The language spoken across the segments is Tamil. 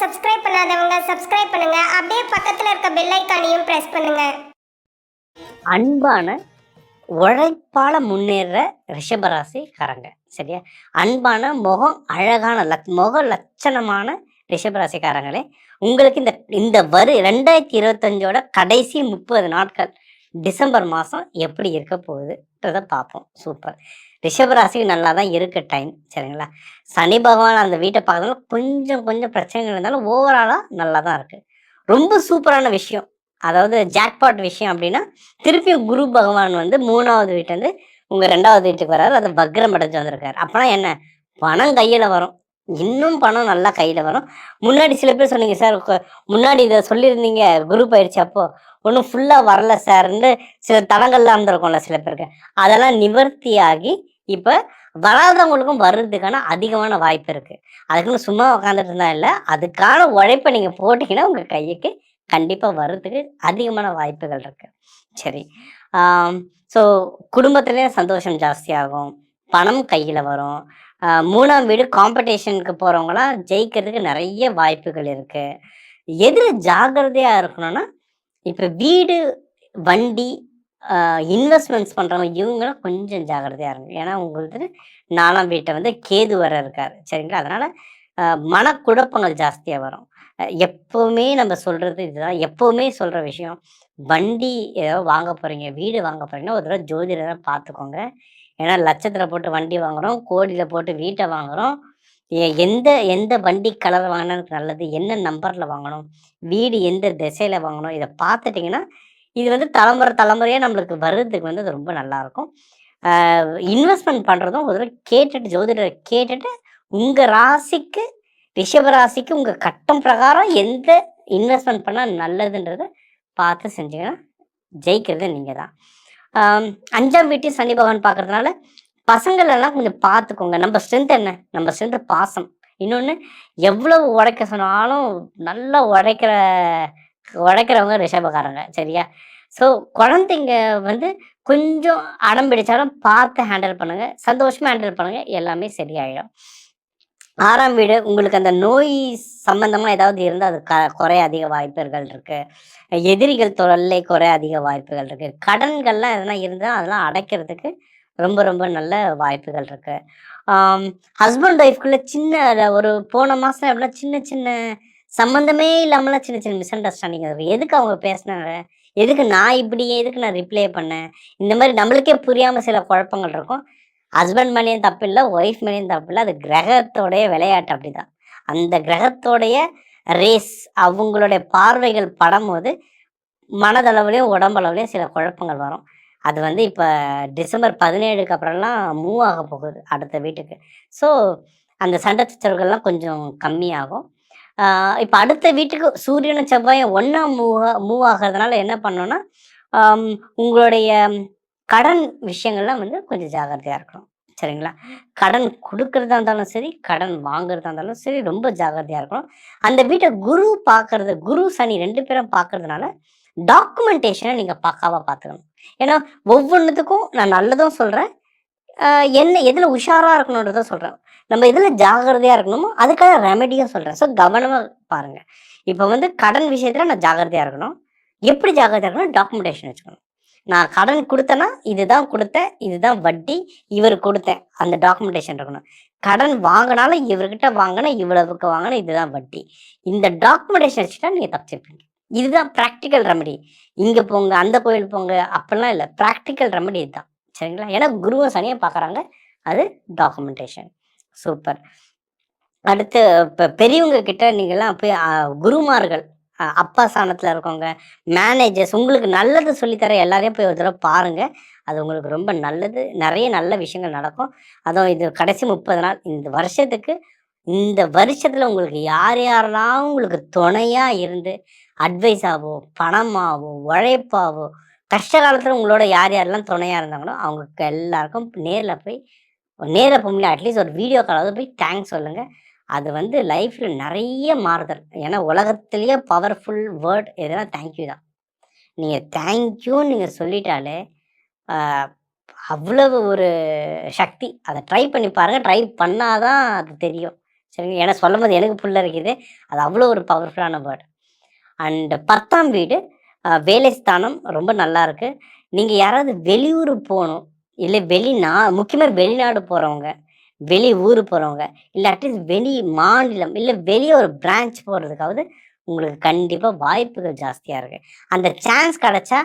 சப்ஸ்கிரைப் பண்ணாதவங்க சப்ஸ்கிரைப் பண்ணுங்க. அப்படியே பக்கத்துல இருக்க பெல் ஐக்கானையும் பிரஸ் பண்ணுங்க. அன்பான உழைப்பால முன்னேற ரிஷபராசிக்காரங்க சரியா? அன்பான முகம் அழகான லக் முக லட்சணமான ரிஷபராசிக்காரங்களே உங்களுக்கு இந்த இந்த வரு ரெண்டாயிரத்தி இருபத்தஞ்சோட கடைசி முப்பது நாட்கள் டிசம்பர் மாதம் எப்படி இருக்க போகுதுன்றதை பார்ப்போம். சூப்பர். ரிஷபராசி நல்லா தான் இருக்கு டைம் சரிங்களா? சனி பகவான் அந்த வீட்டை பார்க்கறதுல கொஞ்சம் கொஞ்சம் பிரச்சனைகள் இருந்தாலும் ஓவராலாக நல்லா தான் இருக்குது ரொம்ப சூப்பரான விஷயம். அதாவது ஜாக்பாட் விஷயம் அப்படின்னா திருப்பியும் குரு பகவான் வந்து மூணாவது வீட்டிலேருந்து உங்கள் ரெண்டாவது வீட்டுக்கு வராரு அது வக்ரம் அடைஞ்சு வந்திருக்காரு. அப்போனா என்ன? பணம் கையில் வரும். இன்னும் பணம் நல்லா கையில் வரும். முன்னாடி சில பேர் சொன்னீங்க சார் முன்னாடி இதை சொல்லியிருந்தீங்க குரு பயிற்சி அப்போ. ஒன்றும் ஃபுல்லாக வரல சார்ன்னு சில தடங்கள்லாம் இருந்திருக்கும்ல சில பேருக்கு. அதெல்லாம் நிவர்த்தியாகி இப்போ வராதவங்களுக்கும் வர்றதுக்கான அதிகமான வாய்ப்பு இருக்குது அதுக்குன்னு சும்மா உட்காந்துட்டு இருந்தா இல்லை அதுக்கான உழைப்பை நீங்கள் போட்டிங்கன்னா உங்கள் கைக்கு கண்டிப்பாக வர்றதுக்கு அதிகமான வாய்ப்புகள் இருக்குது சரி. ஸோ குடும்பத்துலேயே சந்தோஷம் ஜாஸ்தியாகும் பணம் கையில் வரும். மூணாம் வீடு காம்படிஷனுக்கு போகிறவங்களாம் ஜெயிக்கிறதுக்கு நிறைய வாய்ப்புகள் இருக்குது எதில் ஜாகிரதையாக இருக்கணும்னா இப்போ வீடு வண்டி இன்வெஸ்ட்மெண்ட்ஸ் பண்ணுறவங்க இவங்களும் கொஞ்சம் ஜாகிரதையாக இருக்கும் ஏன்னா உங்களுக்கு நாலாம் வீட்டை வந்து கேது வர இருக்கார். சரிங்களா? அதனால் மனக்குழப்பங்கள் ஜாஸ்தியாக வரும். எப்போவுமே நம்ம சொல்கிறது இதுதான். எப்போவுமே சொல்கிற விஷயம் வண்டி ஏதோ வாங்க போகிறீங்க வீடு வாங்க போகிறீங்கன்னா ஒரு தடவை ஜோதிடரை பார்த்துக்கோங்க. ஏன்னா லட்சத்தில் போட்டு வண்டி வாங்குகிறோம் கோடியில் போட்டு வீட்டை வாங்குறோம். எந்த எந்த வண்டி கலர் வாங்கினா எனக்கு நல்லது. என்ன நம்பரில் வாங்கணும்? வீடு எந்த திசையில் வாங்கணும்? இதை பார்த்துட்டிங்கன்னா இது வந்து தலைமுறை தலைமுறையாக நம்மளுக்கு வர்றதுக்கு வந்து அது ரொம்ப நல்லாயிருக்கும் இன்வெஸ்ட்மெண்ட் பண்ணுறதும் ஒரு தடவை கேட்டுட்டு ஜோதிடரை கேட்டுட்டு உங்கள் ராசிக்கு ரிஷப ராசிக்கு உங்கள் கட்டம் பிரகாரம் எந்த இன்வெஸ்ட்மெண்ட் பண்ணால் நல்லதுன்றதை பார்த்து செஞ்சீங்கன்னா ஜெயிக்கிறது நீங்கள் தான். அஞ்சாம் வீட்டு சனி பகவான் பார்க்கறதுனால பசங்களெல்லாம் கொஞ்சம் பார்த்துக்கோங்க நம்ம ஸ்ட்ரென்த் என்ன? நம்ம ஸ்ட்ரென்த் பாசம். இன்னொன்று எவ்வளவு உழைக்க சொன்னாலும் நல்லா உழைக்கிற உழைக்கிறவங்க ரிஷபக்காரங்க சரியா? ஸோ குழந்தைங்க வந்து கொஞ்சம் அடம் பிடிச்சாலும் பார்த்து ஹேண்டில் பண்ணுங்க சந்தோஷமா ஹேண்டில் பண்ணுங்க எல்லாமே சரியாயிடும். ஆறாம் வீடு உங்களுக்கு அந்த நோய் சம்பந்தமா ஏதாவது இருந்தால் அது க குறைய அதிக வாய்ப்புகள் இருக்கு. எதிரிகள் தொல்லை குறைய அதிக வாய்ப்புகள் இருக்கு. கடன்கள்லாம் எதனா இருந்தால் அதெல்லாம் அடைக்கிறதுக்கு ரொம்ப ரொம்ப நல்ல வாய்ப்புகள் இருக்கு. ஹஸ்பண்ட் ஒய்ஃப்குள்ள சின்ன ஒரு போன மாதம் எப்படின்னா சின்ன சின்ன சம்மந்தமே இல்லாமலாம் சின்ன சின்ன மிஸ் அண்டர்ஸ்டாண்டிங் எதுக்கு அவங்க பேசினாங்க? எதுக்கு நான் இப்படி எதுக்கு நான் ரிப்ளை பண்ணேன்? இந்த மாதிரி நம்மளுக்கே புரியாமல் சில குழப்பங்கள் இருக்கும். ஹஸ்பண்ட் மேலேயும் தப்பு இல்லை ஒய்ஃப் மேலேயும் தப்பு இல்லை. அது கிரகத்தோடைய விளையாட்டு அப்படிதான். அந்த கிரகத்தோடைய ரேஸ் அவங்களுடைய பார்வைகள் படும்போது மனதளவுலையும் உடம்பளவுலையும் சில குழப்பங்கள் வரும். அது வந்து இப்போ டிசம்பர் பதினேழுக்கு அப்புறம்லாம் மூவ் ஆக போகுது அடுத்த வீட்டுக்கு. ஸோ அந்த சண்டை சச்சரவுகள்லாம் கொஞ்சம் கம்மியாகும். இப்போ அடுத்த வீட்டுக்கு சூரியனும் செவ்வாயும் ஒன்றா மூவ் மூவ் ஆகிறதுனால என்ன பண்ணோன்னா உங்களுடைய கடன் விஷயங்கள்லாம் வந்து கொஞ்சம் ஜாகிரதையாக இருக்கணும். சரிங்களா? கடன் கொடுக்கறதா இருந்தாலும் சரி கடன் வாங்குறதா இருந்தாலும் சரி ரொம்ப ஜாகிரதையாக இருக்கணும். அந்த வீட்டை குரு பார்க்கறது குரு சனி ரெண்டு பேரும் பார்க்கறதுனால டாக்குமெண்டேஷனை நீங்கள் பக்காவாக பார்த்துக்கணும். ஏன்னா ஒவ்வொன்றுத்துக்கும் நான் நல்லதும் சொல்கிறேன் என்ன எதில் உஷாராக இருக்கணுன்றத சொல்கிறேன் நம்ம எதில் ஜாகிரதையாக இருக்கணுமோ அதுக்கான ரெமெடியும் சொல்கிறேன் ஸோ கவனமாக பாருங்கள் இப்போ வந்து கடன் விஷயத்தில் நான் ஜாகிரதையாக இருக்கணும். எப்படி ஜாகிரதையாக இருக்கணும்? டாக்குமெண்டேஷன் வச்சுக்கணும். நான் கடன் கொடுத்தேன்னா இதுதான் கொடுத்தேன் இதுதான் வட்டி இவர் கொடுத்தேன். அந்த டாக்குமெண்டேஷன் இருக்கணும். கடன் வாங்கினாலும் இவர்கிட்ட வாங்கினா இவ்வளவுக்கு வாங்கினா இதுதான் வட்டி. இந்த டாக்குமெண்டேஷன் வச்சுட்டா நீங்கள் தப்பிச்சிருப்பீங்க. இதுதான் ப்ராக்டிக்கல் ரெமடி இங்கே போங்க அந்த கோயில் போங்க அப்படிலாம் இல்லை. ப்ராக்டிக்கல் ரெமடி இதுதான். சரிங்களா? ஏன்னா குருவும் சனியை பார்க்குறாங்க அது டாக்குமெண்டேஷன் சூப்பர் அடுத்து இப்போ பெரியவங்க கிட்ட நீங்கள்லாம் போய் குருமார்கள் அப்பா சாணத்தில் இருக்கவங்க மேனேஜர்ஸ் உங்களுக்கு நல்லது சொல்லித்தர எல்லாரையும் போய் ஒரு தடவை பாருங்கள் அது உங்களுக்கு ரொம்ப நல்லது. நிறைய நல்ல விஷயங்கள் நடக்கும். அதுவும் இது கடைசி முப்பது நாள் இந்த வருஷத்துக்கு இந்த வருஷத்தில் உங்களுக்கு யார் யாரெல்லாம் உங்களுக்கு துணையாக இருந்து அட்வைஸாவோ பணமாவோ உழைப்பாவோ கஷ்ட காலத்தில் உங்களோட யார் யாரெல்லாம் துணையாக இருந்தாங்களோ அவங்களுக்கு எல்லாருக்கும் நேரில் போய் நேரில் போக முடியல அட்லீஸ்ட் ஒரு வீடியோ காலாவது போய் தேங்க்ஸ் சொல்லுங்கள் அது வந்து லைஃப்பில் நிறைய மாறுதல். ஏன்னா உலகத்துலேயே பவர்ஃபுல் வேர்ட் எதுனா தேங்க்யூ தான். நீங்கள் தேங்க்யூன்னு நீங்கள் சொல்லிட்டாலே அவ்வளவு ஒரு சக்தி. அதை ட்ரை பண்ணி பாருங்கள் ட்ரை பண்ணால் தான் அது தெரியும். சரிங்க? ஏன்னா சொல்லும் போது எனக்கு புள்ள இருக்குது அது அவ்வளோ ஒரு பவர்ஃபுல்லான வேர்டு அண்டு பத்தாம் வீடு வேலை ஸ்தானம் ரொம்ப நல்லா இருக்கு. நீங்க யாராவது வெளியூர் போகணும் இல்லை வெளிநா முக்கியமாக வெளிநாடு போறவங்க வெளி ஊர் போறவங்க இல்லை அட்லீஸ்ட் வெளி மாநிலம் இல்லை வெளியே ஒரு பிரான்ச் போகிறதுக்காவது உங்களுக்கு கண்டிப்பாக வாய்ப்புகள் ஜாஸ்தியாக இருக்கு. அந்த சான்ஸ் கிடைச்சா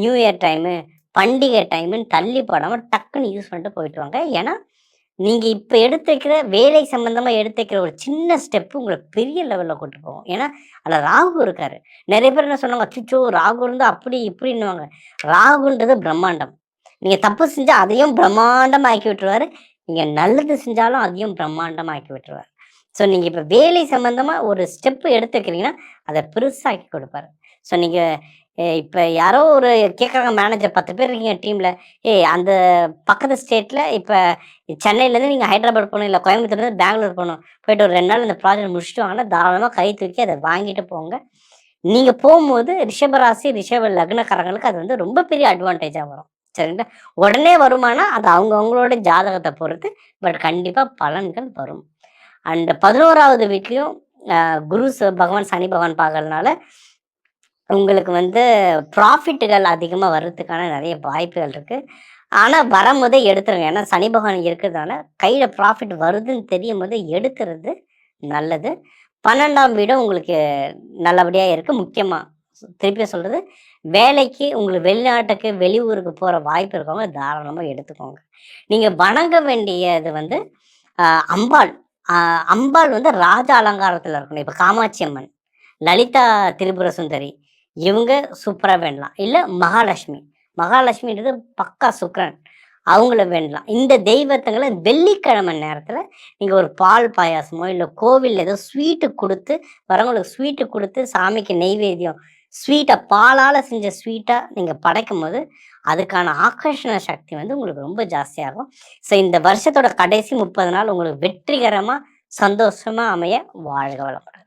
நியூ இயர் டைமு பண்டிகை டைமுன்னு தள்ளி போடாமல் டக்குன்னு யூஸ் பண்ணிட்டு போயிட்டு வாங்க. ஏன்னா நீங்கள் இப்போ எடுத்து வைக்கிற வேலை சம்மந்தமாக எடுத்து வைக்கிற ஒரு சின்ன ஸ்டெப்பு உங்களை பெரிய லெவலில் கொண்டு போகும். ஏன்னா அதில் ராகு இருக்காரு. நிறைய பேர் என்ன சொன்னாங்க அச்சுச்சோ ராகு இருந்தால் அப்படி இப்படின்னுவாங்க. ராகுன்றது பிரம்மாண்டம். நீங்கள் தப்பு செஞ்சால் அதையும் பிரம்மாண்டமாக ஆக்கி விட்டுருவாரு. நீங்கள் நல்லது செஞ்சாலும் அதையும் பிரம்மாண்டமாக ஆக்கி விட்டுருவாரு. ஸோ நீங்கள் இப்போ வேலை சம்மந்தமாக ஒரு ஸ்டெப்பு எடுத்து வைக்கிறீங்கன்னா அதை பெருசாக்கி கொடுப்பாரு. ஸோ நீங்கள் இப்போ யாரோ ஒரு கேட்குறாங்க மேனேஜர் பத்து பேர் இருக்கீங்க டீமில் ஏய் அந்த பக்கத்து ஸ்டேட்டில் இப்போ சென்னையிலேருந்து நீங்கள் ஹைதராபாத் போகணும் இல்லை கோயம்புத்தூர்லேருந்து பெங்களூர் போகணும் போயிட்டு ஒரு ரெண்டு நாள் இந்த ப்ராஜெக்ட் முடிச்சுட்டு வாங்கினா தாராளமாக கை தூக்கி அதை வாங்கிட்டு போங்க. நீங்கள் போகும்போது ரிஷபராசி ரிஷப லக்னக்காரங்களுக்கு அது வந்து ரொம்ப பெரிய அட்வான்டேஜாக வரும். சரிங்களா? உடனே வருமானா அது அவங்க அவங்களோட ஜாதகத்தை பொறுத்து பட் கண்டிப்பாக பலன்கள் வரும். அண்ட் பதினோராவது வீட்லேயும் குரு ச- பகவான் சனி பகவான் பார்க்கறதுனால உங்களுக்கு வந்து ப்ராஃபிட்டுகள் அதிகமாக வர்றதுக்கான நிறைய வாய்ப்புகள் இருக்குது ஆனால் வரும்போதே எடுத்துருங்க. ஏன்னா சனி பகவான் இருக்கிறதுனால கையில் ப்ராஃபிட் வருதுன்னு தெரியும் போது எடுக்கிறது நல்லது. பன்னெண்டாம் வீடும் உங்களுக்கு நல்லபடியாக இருக்குது முக்கியமாக திருப்பி சொல்கிறது வேலைக்கு உங்களுக்கு வெளிநாட்டுக்கு வெளியூருக்கு போகிற வாய்ப்பு இருக்கவங்க தாராளமாக எடுத்துக்கோங்க. நீங்கள் வணங்க வேண்டியது வந்து அம்பாள். அம்பாள் வந்து ராஜ அலங்காரத்தில் இருக்கணும். இப்போ காமாட்சி அம்மன் லலிதா திரிபுர சுந்தரி இவங்க சூப்பராக வேண்டலாம். இல்லை மகாலட்சுமி. மகாலட்சுமின்றது பக்கா சுக்ரன். அவங்கள வேண்டலாம். இந்த தெய்வத்தங்களை வெள்ளிக்கிழமை நேரத்தில் நீங்கள் ஒரு பால் பாயாசமோ இல்லை கோவிலில் ஏதோ ஸ்வீட்டு கொடுத்து வரவங்களுக்கு ஸ்வீட்டு கொடுத்து சாமிக்கு நெய்வேத்தியம் ஸ்வீட்டை பாலால் செஞ்ச ஸ்வீட்டாக நீங்கள் படைக்கும் போது அதுக்கான ஆக்கர்ஷண சக்தி வந்து உங்களுக்கு ரொம்ப ஜாஸ்தியாகும். ஸோ இந்த வருஷத்தோட கடைசி முப்பது நாள் உங்களுக்கு வெற்றிகரமாக சந்தோஷமாக அமைய வாழ்க வளமுடன்.